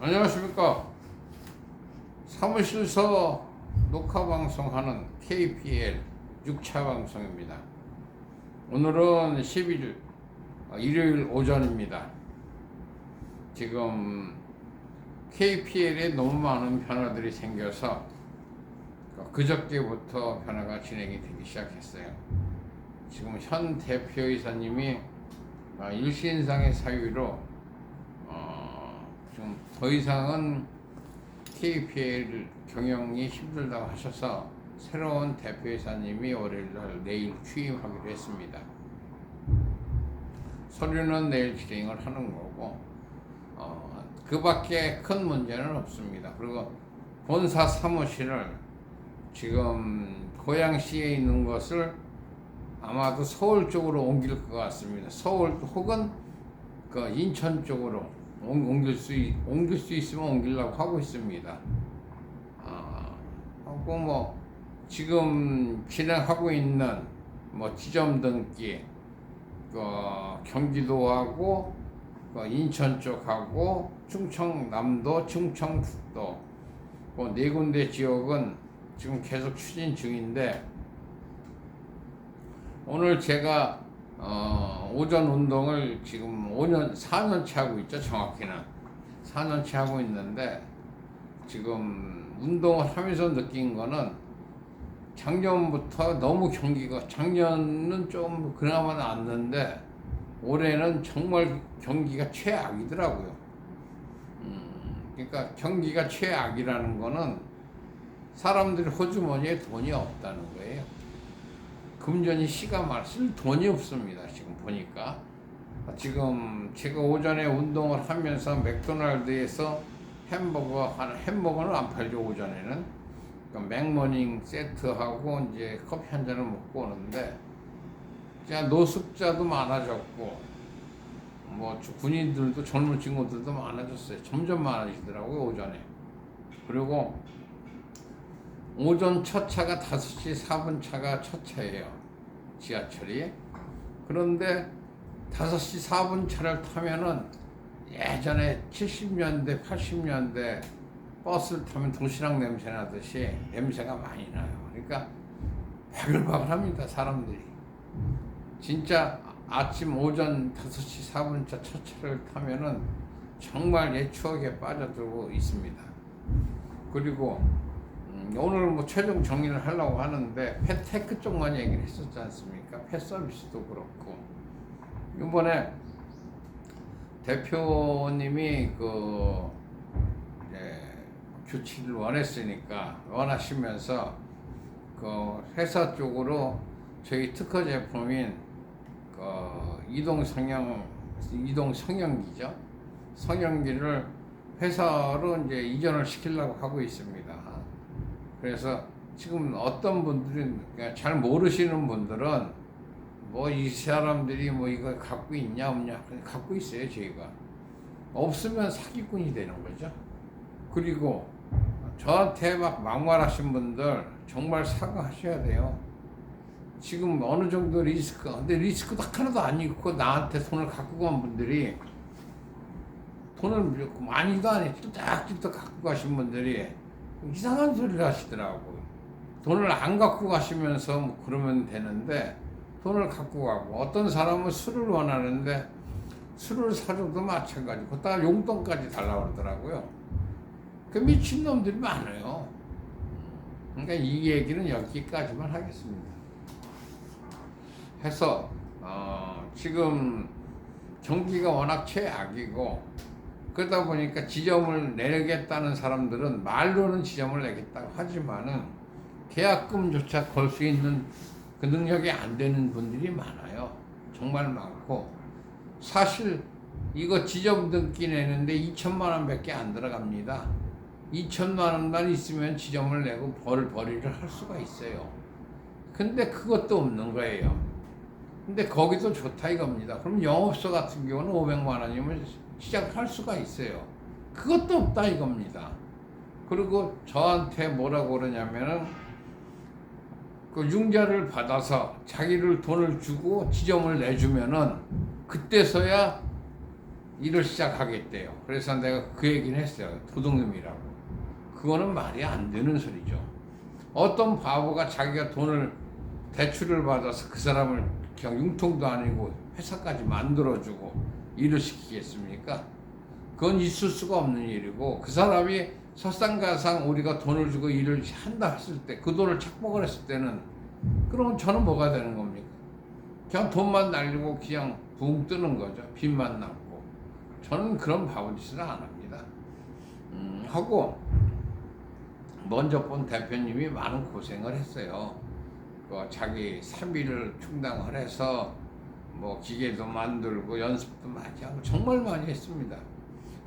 안녕하십니까. 사무실서 녹화 방송하는 KPL 6차 방송입니다. 오늘은 11일 어, 일요일 오전입니다. 지금 KPL에 너무 많은 변화들이 생겨서 그저께부터 변화가 진행이 되기 시작했어요. 지금 현 대표이사님이 아, 일신상의 사유로 어, 좀 더 이상은 KPL 경영이 힘들다고 하셔서 새로운 대표이사님이 월요일날 내일 취임하기로 했습니다. 서류는 내일 진행을 하는 거고 어, 그 밖에 큰 문제는 없습니다. 그리고 본사 사무실을 지금 고양시에 있는 것을 아마도 서울 쪽으로 옮길 것 같습니다. 서울 혹은 그 인천 쪽으로 옮- 옮길 수 있, 옮길 수 있으면 옮기려고 하고 있습니다. 아, 하고 뭐 지금 진행하고 있는 뭐 지점 등기 그 경기도하고 그 인천 쪽하고 충청남도, 충청북도 그네 군데 지역은 지금 계속 추진 중인데 오늘 제가 어, 오전 운동을 지금 5년, 4년째 하고 있죠, 정확히는. 4년째 하고 있는데, 지금 운동을 하면서 느낀 거는 작년부터 너무 경기가, 작년은 좀 그나마 나았는데, 올해는 정말 경기가 최악이더라고요. 음, 그러니까 경기가 최악이라는 거는 사람들이 호주머니에 돈이 없다는 거예요. 금전이 씨가 말, 쓸 돈이 없습니다. 지금 보니까. 지금 제가 오전에 운동을 하면서 맥도날드에서 햄버거, 한 햄버거는 안 팔죠, 오전에는. 그러니까 맥모닝 세트하고 이제 커피 한 잔을 먹고 오는데, 그냥 노숙자도 많아졌고, 뭐 주- 군인들도 젊은 친구들도 많아졌어요. 점점 많아지더라고요, 오전에. 그리고 오전 첫 차가 5시 4분 차가 첫 차예요. 지하철이. 그런데 5시 4분 차를 타면은 예전에 70년대, 80년대 버스를 타면 도시락 냄새 나듯이 냄새가 많이 나요. 그러니까 바글바글합니다, 사람들이. 진짜 아침 오전 5시 4분 차 첫 차를 타면은 정말 옛 추억에 빠져들고 있습니다. 그리고 음, 오늘 뭐 최종 정리를 하려고 하는데 펫 테크 쪽만 얘기를 했었지 않습니까? 펫 서비스도 그렇고 이번에 대표님이 그 규칙을 원했으니까 원하시면서 그 회사 쪽으로 저희 특허 제품인 그 이동 성형 이동 성형기죠 성형기를 회사로 이제 이전을 시키려고 하고 있습니다. 그래서 지금 어떤 분들이 그냥 잘 모르시는 분들은 뭐 이 사람들이 뭐 이거 갖고 있냐 없냐 갖고 있어요 저희가 없으면 사기꾼이 되는 거죠. 그리고 저한테 막 막말하신 분들 정말 사과하셔야 돼요. 지금 어느 정도 리스크, 근데 리스크도 하나도 안 있고 나한테 돈을 갖고 간 분들이 돈을 많이도 안 해, 뚝딱뚝딱 갖고 가신 분들이 이상한 소리를 하시더라고요. 돈을 안 갖고 가시면서 뭐 그러면 되는데 돈을 갖고 가고 어떤 사람은 술을 원하는데 술을 사줘도 마찬가지고 그다가 용돈까지 달라고 그러더라고요. 그 미친놈들이 많아요. 그러니까 이 얘기는 여기까지만 하겠습니다. 해서 어, 지금 경기가 워낙 최악이고 그러다 보니까 지점을 내겠다는 사람들은 말로는 지점을 내겠다고 하지만은 계약금조차 걸 수 있는 그 능력이 안 되는 분들이 많아요. 정말 많고 사실 이거 지점 등기 내는데 2천만 원밖에 안 들어갑니다. 2천만 원만 있으면 지점을 내고 벌 벌이를 할 수가 있어요. 근데 그것도 없는 거예요. 근데 거기도 좋다 이겁니다. 그럼 영업소 같은 경우는 500만 원이면 시작할 수가 있어요. 그것도 없다 이겁니다. 그리고 저한테 뭐라고 그러냐면은 그 융자를 받아서 자기를 돈을 주고 지점을 내주면은 그때서야 일을 시작하겠대요. 그래서 내가 그 얘기는 했어요. 도둑놈이라고. 그거는 말이 안 되는 소리죠. 어떤 바보가 자기가 돈을 대출을 받아서 그 사람을 그냥 융통도 아니고 회사까지 만들어주고 일을 시키겠습니까? 그건 있을 수가 없는 일이고 그 사람이 설상가상 우리가 돈을 주고 일을 한다 했을 때 그 돈을 착복을 했을 때는 그러면 저는 뭐가 되는 겁니까? 그냥 돈만 날리고 그냥 붕 뜨는 거죠. 빚만 남고. 저는 그런 바보 짓을 안 합니다. 음, 하고 먼저 본 대표님이 많은 고생을 했어요. 그 자기 3일을 충당을 해서 뭐 기계도 만들고 연습도 많이 하고 정말 많이 했습니다.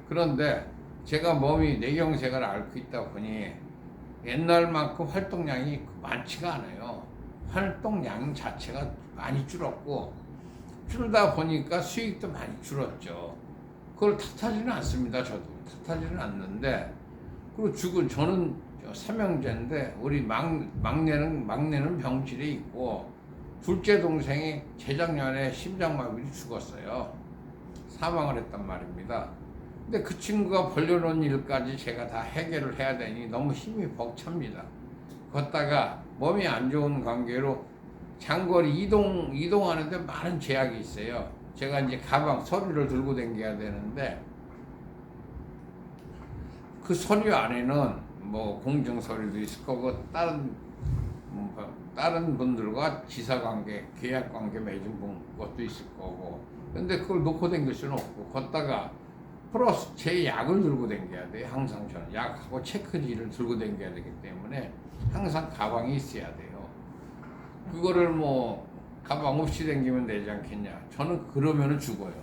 그런데 제가 몸이 뇌경색을 앓고 있다 보니 옛날만큼 활동량이 많지가 않아요. 활동량 자체가 많이 줄었고 줄다 보니까 수익도 많이 줄었죠. 그걸 탓하지는 않습니다. 저도 탓하지는 않는데 그리고 죽은 저는 저 삼형제인데 우리 막, 막내는 막내는 병실에 있고 둘째 동생이 재작년에 심장마비로 죽었어요. 사망을 했단 말입니다. 근데 그 친구가 벌려놓은 일까지 제가 다 해결을 해야 되니 너무 힘이 벅찹니다. 걷다가 몸이 안 좋은 관계로 장거리 이동 이동하는데 많은 제약이 있어요. 제가 이제 가방 서류를 들고 다녀야 되는데 그 서류 안에는 뭐 공정 서류도 있을 거고 다른 뭐 다른 분들과 지사 관계, 계약 관계 맺은 분 것도 있을 거고. 근데 그걸 놓고 다닐 수는 없고 걷다가 플러스 제 약을 들고 다녀야 돼요. 항상 저는 약하고 체크지를 들고 다녀야 되기 때문에 항상 가방이 있어야 돼요. 그거를 뭐 가방 없이 다니면 되지 않겠냐. 저는 그러면은 죽어요.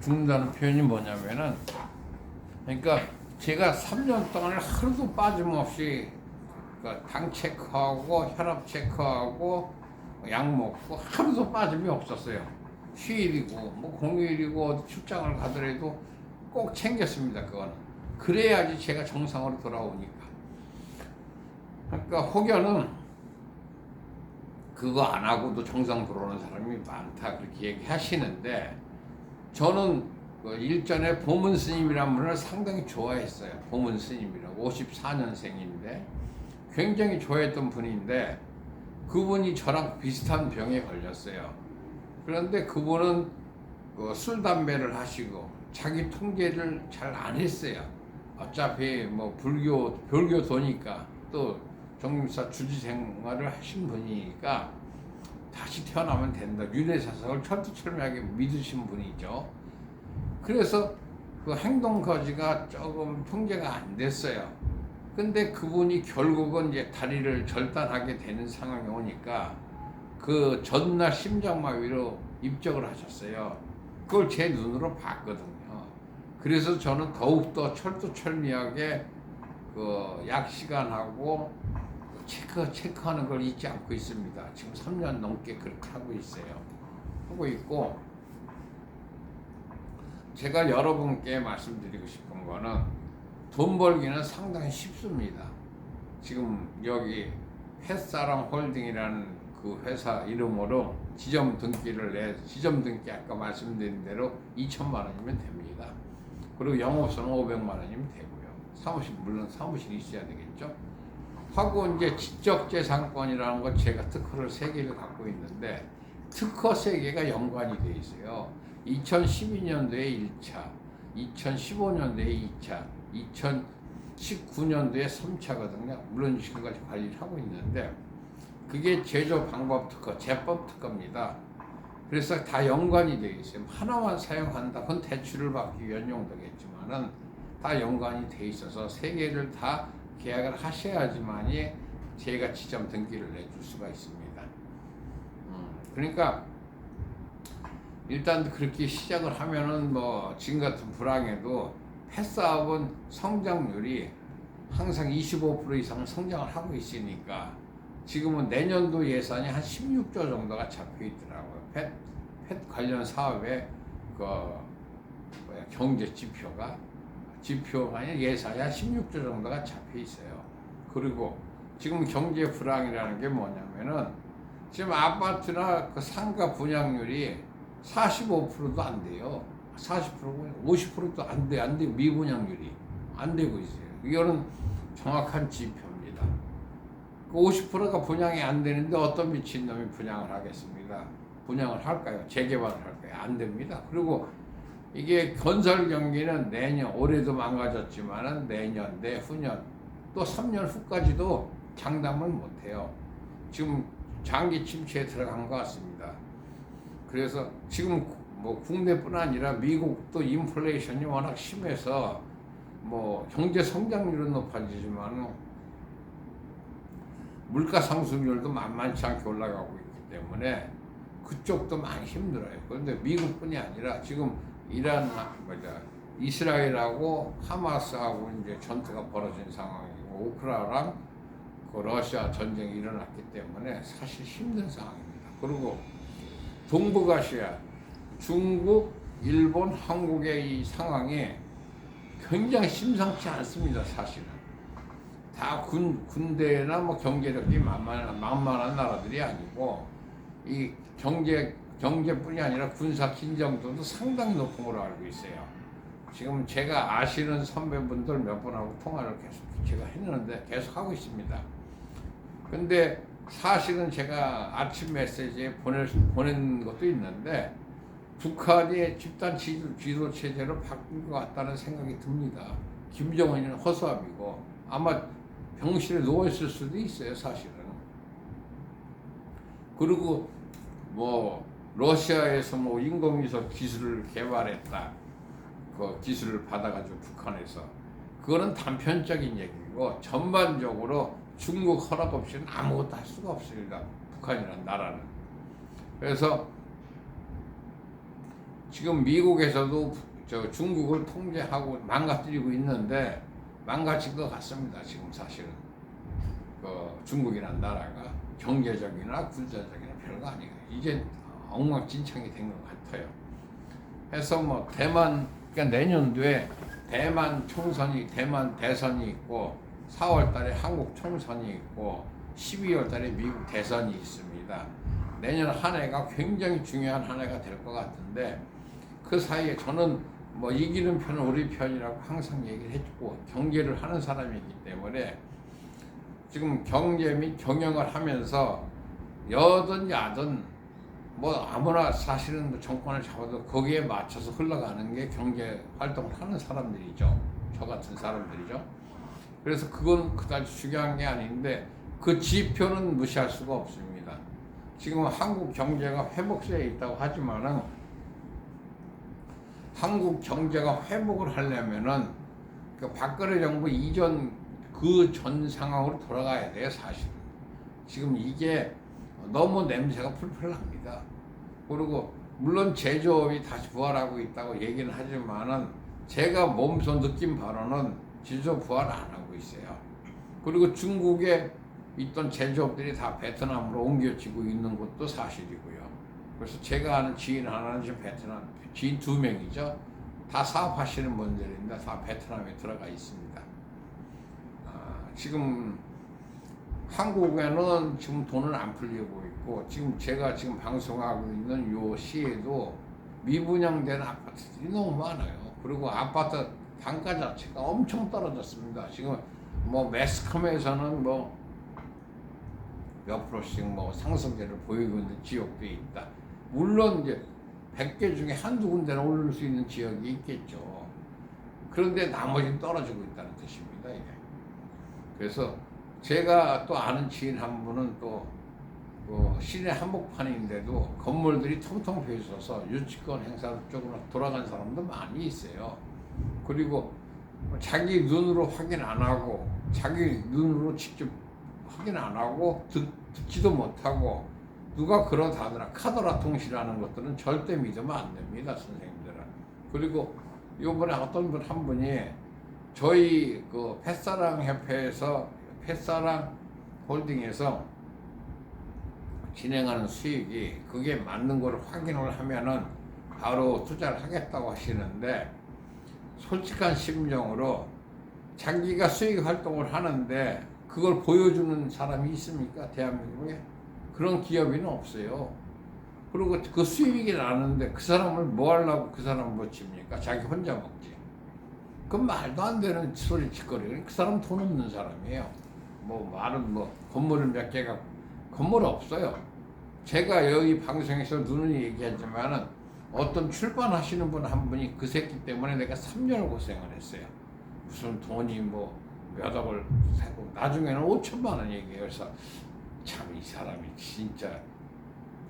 죽는다는 표현이 뭐냐면은 그러니까 제가 3년 동안 하루도 빠짐없이 그당 체크하고 혈압 체크하고 약 먹고 하루도 빠짐이 없었어요. 휴일이고 뭐 공휴일이고 출장을 가더라도 꼭 챙겼습니다. 그거는 그래야지 제가 정상으로 돌아오니까. 그러니까 혹여는 그거 안 하고도 정상 돌아오는 사람이 많다 그렇게 얘기하시는데 저는 그 일전에 보문 스님이라는 분을 상당히 좋아했어요. 보문 스님이라고 54년생인데 굉장히 좋아했던 분인데 그분이 저랑 비슷한 병에 걸렸어요. 그런데 그분은 그술 담배를 하시고 자기 통제를 잘 안 했어요. 어차피 뭐 불교 불교 도니까 또 정림사 주지 생활을 하신 분이니까 다시 태어나면 된다. 윤회사상을 철두철미하게 믿으신 분이죠. 그래서 그 행동 거지가 조금 통제가 안 됐어요. 근데 그분이 결국은 이제 다리를 절단하게 되는 상황이 오니까 그 전날 심장마비로 입적을 하셨어요. 그걸 제 눈으로 봤거든요. 그래서 저는 더욱더 철두철미하게 그 약 시간하고 체크 체크하는 걸 잊지 않고 있습니다. 지금 3년 넘게 그렇게 하고 있어요. 하고 있고 제가 여러분께 말씀드리고 싶은 거는 돈 벌기는 상당히 쉽습니다. 지금 여기 햇사랑 홀딩이라는 그 회사 이름으로 지점 등기를 내 지점 등기 아까 말씀드린 대로 2천만 원이면 됩니다. 그리고 영업소는 500만 원이면 되고요. 사무실 물론 사무실이 있어야 되겠죠. 하고 이제 지적재산권이라는 건 제가 특허를 세 개를 갖고 있는데 특허 세 개가 연관이 돼 있어요. 2012년도에 1차, 2015년도에 2차, 2019년도에 3차거든요. 물론 지금까지 관리를 하고 있는데 그게 제조 방법 특허, 제법 특허입니다. 그래서 다 연관이 되어 있어요. 하나만 사용한다. 그건 대출을 받기 위한 용도겠지만은 다 연관이 돼 있어서 세 개를 다 계약을 하셔야지만이 제가 지점 등기를 내줄 수가 있습니다. 음, 그러니까 일단 그렇게 시작을 하면은 뭐 지금 같은 불황에도 펫사업은 성장률이 항상 25% 이상 성장을 하고 있으니까 지금은 내년도 예산이 한 16조 정도가 잡혀 있더라고요. 펫, 펫 관련 사업의 그 뭐야, 경제 지표가 지표가 아니라 예산이 한 16조 정도가 잡혀 있어요. 그리고 지금 경제 불황이라는 게 뭐냐면은 지금 아파트나 그 상가 분양률이 45%도 안 돼요. 40%고 50%도 안 돼, 안 돼. 미분양률이 안 되고 있어요. 이거는 정확한 지표입니다. 그 50%가 분양이 안 되는데 어떤 미친놈이 분양을 하겠습니까? 분양을 할까요? 재개발을 할까요? 안 됩니다. 그리고 이게 건설 경기는 내년, 올해도 망가졌지만은 내년, 내후년, 또 3년 후까지도 장담을 못 해요. 지금 장기 침체에 들어간 것 같습니다. 그래서 지금 뭐 국내뿐 아니라 미국도 인플레이션이 워낙 심해서 뭐 경제 성장률은 높아지지만 물가 상승률도 만만치 않게 올라가고 있기 때문에 그쪽도 많이 힘들어요. 그런데 미국뿐이 아니라 지금 이란 뭐냐 이스라엘하고 하마스하고 이제 전투가 벌어진 상황이고 우크라이나랑 그 러시아 전쟁이 일어났기 때문에 사실 힘든 상황입니다. 그리고 동북아시아 중국, 일본, 한국의 이 상황이 굉장히 심상치 않습니다. 사실은 다 군, 군대나 뭐 경제력이 만만한, 만만한 나라들이 아니고 이 경제 경제뿐이 아니라 군사 긴장도도 상당히 높은 걸로 알고 있어요. 지금 제가 아시는 선배분들 몇 분하고 통화를 계속 제가 했는데 계속 하고 있습니다. 근데 사실은 제가 아침 메시지에 보낼, 보낸 것도 있는데 북한이 집단 지도, 지도 체제로 바뀐 것 같다는 생각이 듭니다. 김정은이는 허수아비고 아마 병실에 누워 있을 수도 있어요, 사실은. 그리고 뭐 러시아에서 뭐 인공위성 기술을 개발했다. 그 기술을 받아가지고 북한에서 그거는 단편적인 얘기고 전반적으로 중국 허락 없이는 아무것도 할 수가 없습니다. 북한이라는 나라는. 그래서 지금 미국에서도 저 중국을 통제하고 망가뜨리고 있는데 망가진 것 같습니다. 지금 사실은 그 중국이라는 나라가 경제적이나 군사적이나 별거 아니에요. 이제 엉망진창이 된 것 같아요. 해서 뭐 대만 그러니까 내년도에 대만 총선이 대만 대선이 있고 4월 달에 한국 총선이 있고 12월 달에 미국 대선이 있습니다. 내년 한 해가 굉장히 중요한 한 해가 될 것 같은데 그 사이에 저는 뭐 이기는 편은 우리 편이라고 항상 얘기를 해주고 경제를 하는 사람이기 때문에 지금 경제 및 경영을 하면서 여든 야든 뭐 아무나 사실은 뭐 정권을 잡아도 거기에 맞춰서 흘러가는 게 경제 활동을 하는 사람들이죠. 저 같은 사람들이죠. 그래서 그건 그다지 중요한 게 아닌데 그 지표는 무시할 수가 없습니다. 지금 한국 경제가 회복세에 있다고 하지만은 한국 경제가 회복을 하려면은 그 박근혜 정부 이전 그 전 상황으로 돌아가야 돼요, 사실은. 지금 이게 너무 냄새가 풀풀 납니다. 그리고 물론 제조업이 다시 부활하고 있다고 얘기는 하지만은 제가 몸소 느낀 바로는 제조업 부활 안 하고 있어요. 그리고 중국에 있던 제조업들이 다 베트남으로 옮겨지고 있는 것도 사실이고요. 그래서 제가 아는 지인 하나는 지금 베트남, 지인 두 명이죠. 다 사업하시는 분들인데 다 베트남에 들어가 있습니다. 아, 지금 한국에는 지금 돈은 안 풀리고 있고 지금 제가 지금 방송하고 있는 요 시에도 미분양된 아파트들이 너무 많아요. 그리고 아파트 단가 자체가 엄청 떨어졌습니다. 지금 뭐 매스컴에서는 뭐 몇 프로씩 뭐 상승세를 보이고 있는 지역도 있다. 물론 이제 100개 중에 한두 군데는 오를 수 있는 지역이 있겠죠. 그런데 나머지는 떨어지고 있다는 뜻입니다. 이게. 그래서 제가 또 아는 지인 한 분은 또 어, 시내 한복판인데도 건물들이 텅텅 비어 있어서 유치권 행사 쪽으로 돌아간 사람도 많이 있어요. 그리고 자기 눈으로 확인 안 하고 자기 눈으로 직접 확인 안 하고 듣, 듣지도 못하고 누가 그러다더라 카더라 통신하는 것들은 절대 믿으면 안 됩니다 선생님들은 그리고 요번에 어떤 분 한 분이 저희 그 펫사랑 협회에서 펫사랑 홀딩에서 진행하는 수익이 그게 맞는 걸 확인을 하면은 바로 투자를 하겠다고 하시는데 솔직한 심정으로 자기가 수익 활동을 하는데 그걸 보여주는 사람이 있습니까? 대한민국에? 그런 기업인은 없어요. 그리고 그 수익이 나는데 그 사람을 뭐 하려고 그 사람을 못 칩니까? 자기 혼자 먹지. 그 말도 안 되는 소리 짓거리. 그 사람 돈 없는 사람이에요. 뭐 말은 뭐 건물을 몇 개가 건물 없어요. 제가 여기 방송에서 누누이 얘기하지만은 어떤 출판하시는 분 한 분이 그 새끼 때문에 내가 3년을 고생을 했어요. 무슨 돈이 뭐 몇 억을 사고 나중에는 5천만 원 얘기해요. 그래서 참 이 사람이 진짜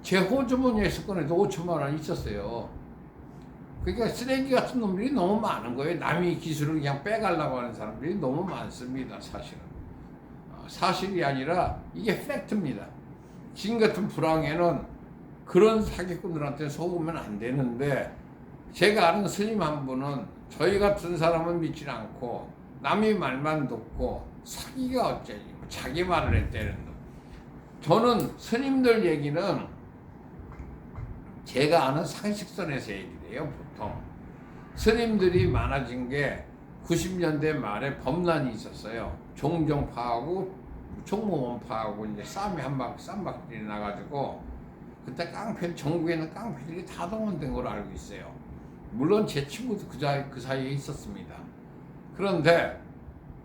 제 호주머니에서 꺼내도 5천만 원 있었어요. 그러니까 쓰레기 같은 놈들이 너무 많은 거예요. 남의 기술을 그냥 빼가려고 하는 사람들이 너무 많습니다. 사실은. 어, 사실이 아니라 이게 팩트입니다. 지금 같은 불황에는 그런 사기꾼들한테 속으면 안 되는데 제가 아는 스님 한 분은 저희 같은 사람은 믿지 않고 남의 말만 듣고 사기가 어쩌니 뭐 자기 말을 했다는 놈. 저는 스님들 얘기는 제가 아는 상식선에서 얘기를 해요 보통. 스님들이 많아진 게 90년대 말에 범란이 있었어요. 종정파하고 총무원파하고 이제 싸움이 한박 쌈박들이 나가지고 그때 깡패 전국에 있는 깡패들이 다 동원된 걸로 알고 있어요. 물론 제 친구도 그, 자, 그 사이에 있었습니다. 그런데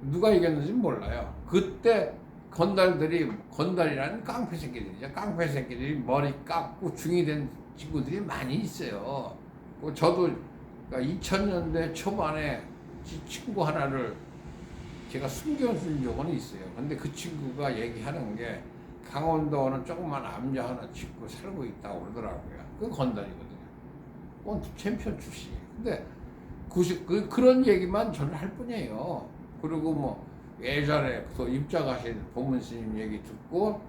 누가 이겼는지 몰라요. 그때 건달들이 건달이라는 깡패 새끼들이죠. 깡패 새끼들이 머리 깎고 중이 된 친구들이 많이 있어요. 그 저도 2000년대 초반에 지- 친구 하나를 제가 숨겨준 적은 있어요. 근데 그 친구가 얘기하는 게 강원도는 조그만 암자 하나 짓고 살고 있다고 그러더라고요. 그 건달이거든요. 원 챔피언 출신이에요. 근데 그, 그, 그런 얘기만 저는 할 뿐이에요. 그리고 뭐 예전에 또 입장하신 보문 스님 얘기 듣고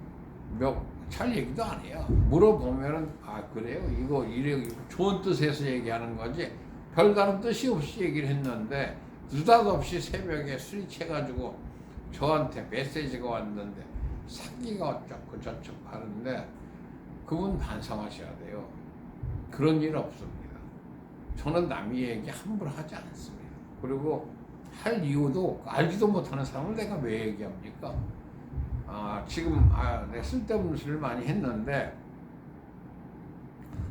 몇잘 얘기도 안 해요. 물어보면은 아 그래요? 이거 이래 좋은 뜻에서 얘기하는 거지 별다른 뜻이 없이 얘기를 했는데 느닷없이 새벽에 술이 채가지고 저한테 메시지가 왔는데 사기가 어쩌고 저쩌고 하는데 그분 반성하셔야 돼요. 그런 일 없습니다. 저는 남의 얘기 함부로 하지 않습니다. 그리고 할 이유도 알지도 못하는 사람을 내가 왜 얘기합니까? 아, 지금 아, 내 쓸데없는 소리를 많이 했는데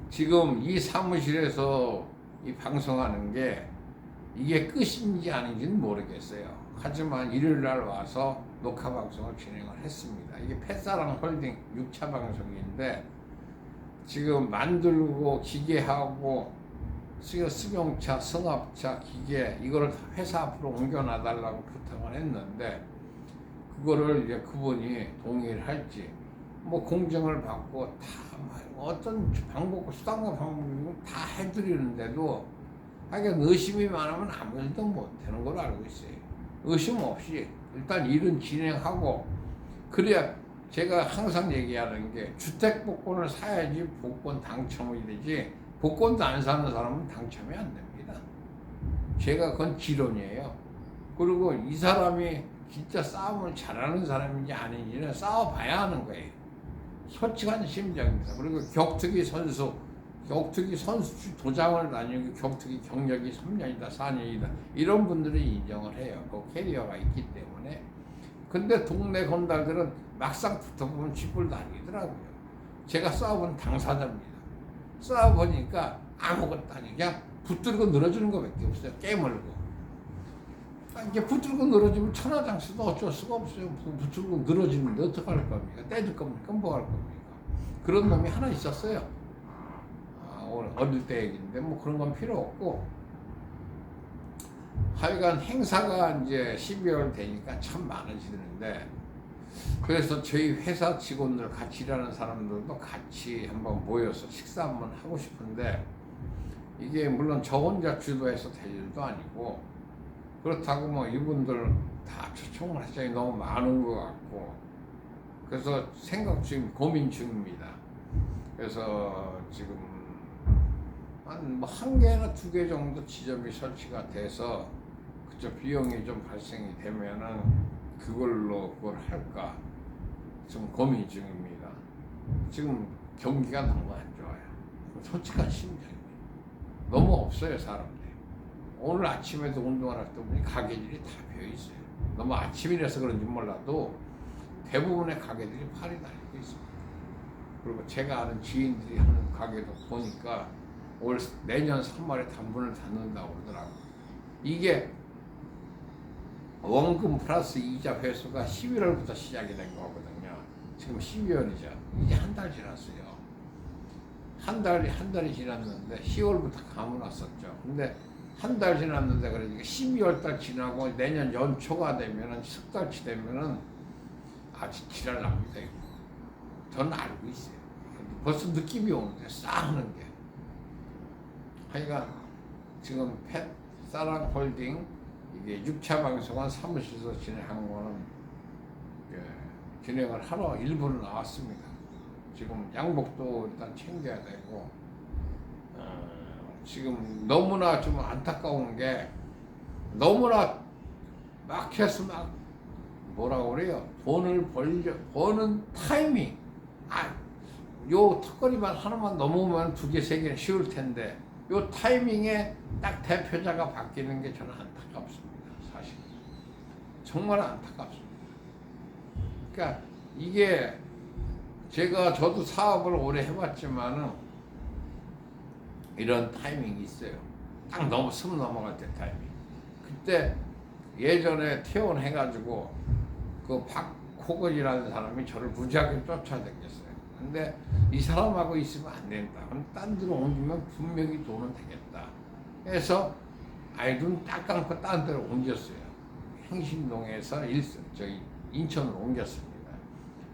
지금 이 사무실에서 이 방송하는 게 이게 끝인지 아닌지는 모르겠어요. 하지만 일요일 날 와서 녹화 방송을 진행을 했습니다. 이게 펫사랑 홀딩 6차 방송인데 지금 만들고 기계하고 수경차, 승합차, 기계 이거를 다 회사 앞으로 옮겨놔달라고 부탁을 했는데 그거를 이제 그분이 동의를 할지 뭐 공정을 받고 다뭐 어떤 방법, 수단과 방법을 다 해드리는데도 하여간 의심이 많으면 아무 일도 못 되는 걸로 알고 있어요. 의심 없이 일단 일은 진행하고 그래야 제가 항상 얘기하는 게 주택 복권을 사야지 복권 당첨이 되지 복권도 안 사는 사람은 당첨이 안 됩니다. 제가 그건 지론이에요. 그리고 이 사람이 진짜 싸움을 잘하는 사람인지 아닌지는 싸워봐야 하는 거예요. 솔직한 심정입니다. 그리고 격투기 선수, 격투기 선수 도장을 다니고 격투기 경력이 3년이다, 4년이다 이런 분들이 인정을 해요. 그 캐리어가 있기 때문에. 근데 동네 건달들은 막상 붙어보면 쥐뿔 다니더라고요. 제가 싸워본 당사자입니다. 싸워보니까 아무것도 아니 그냥 붙들고 늘어지는 것밖에 없어요. 깨물고. 아, 이게 붙들고 늘어지면 천하장수도 어쩔 수가 없어요. 부- 붙들고 늘어지는데 어떡할 겁니까? 떼줄 겁니까? 뭐 할 겁니까? 그런 놈이 하나 있었어요. 아, 오늘 어릴 때 얘기인데 뭐 그런 건 필요 없고 하여간 행사가 이제 12월 되니까 참 많아지는데 그래서 저희 회사 직원들 같이 일하는 사람들도 같이 한번 모여서 식사 한번 하고 싶은데 이게 물론 저 혼자 주도해서 될 일도 아니고 그렇다고 뭐 이분들 다 초청을 하자니 너무 많은 것 같고 그래서 생각 중 고민 중입니다. 그래서 지금 한뭐한 개나 두 개 정도 지점이 설치가 돼서 그쪽 비용이 좀 발생이 되면은 그걸로 그걸 할까 좀 고민 중입니다. 지금 경기가 너무 안 좋아요. 솔직한 심정입니다. 너무 없어요 사람들이. 오늘 아침에도 운동을 할때 보니 가게들이 다 비어 있어요. 너무 아침이라서 그런지 몰라도 대부분의 가게들이 팔이 달리고 있습니다. 그리고 제가 아는 지인들이 하는 가게도 보니까 올 내년 3월에 단문을 닫는다고 그러더라고. 이게 원금 플러스 이자 회수가 11월부터 시작이 된 거거든요. 지금 12월이죠. 이제 한 달 지났어요. 한 달이 한 달이 지났는데 10월부터 감아놨었죠. 근데 한 달 지났는데 그러니까 12월 달 지나고 내년 연초가 되면은 석 달치 되면은 아주 지랄 납니다. 저는 알고 있어요. 벌써 느낌이 오는데 싸하는 게. 하여간 지금 펫 사랑 홀딩 이게 6차 방송은 사무실에서 진행한 거는 예, 진행을 하러 일부는 나왔습니다. 지금 양복도 일단 챙겨야 되고 어, 지금 너무나 좀 안타까운 게 너무나 막 해서 막 뭐라고 그래요? 돈을 벌려 버는 타이밍. 아 요 턱걸이만 하나만 넘으면 두 개 세 개는 쉬울 텐데 요 타이밍에 딱 대표자가 바뀌는 게 저는 안타깝습니다 정말 안타깝습니다 그러니까 이게 제가 저도 사업을 오래 해봤지만은 이런 타이밍이 있어요. 딱 넘어 숨 넘어갈 때 타이밍. 그때 예전에 퇴원해가지고 그 박호건이라는 사람이 저를 무지하게 쫓아다녔어요. 근데 이 사람하고 있으면 안 된다. 그럼 딴 데로 옮기면 분명히 돈은 되겠다. 그래서 아이 눈딱 감고 딴 데로 옮겼어요. 행신동에서 일, 저기 인천으로 옮겼습니다.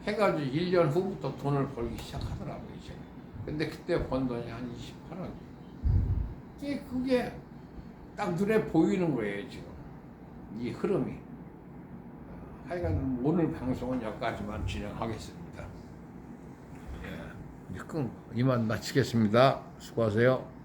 해가지고 1년 후부터 돈을 벌기 시작하더라고요, 이제. 근데 그때 번 돈이 한 28원. 이게 그게 딱 눈에 보이는 거예요, 지금. 이 흐름이. 어, 하여간 오늘 방송은 여기까지만 진행하겠습니다. 예. 이만 마치겠습니다. 수고하세요.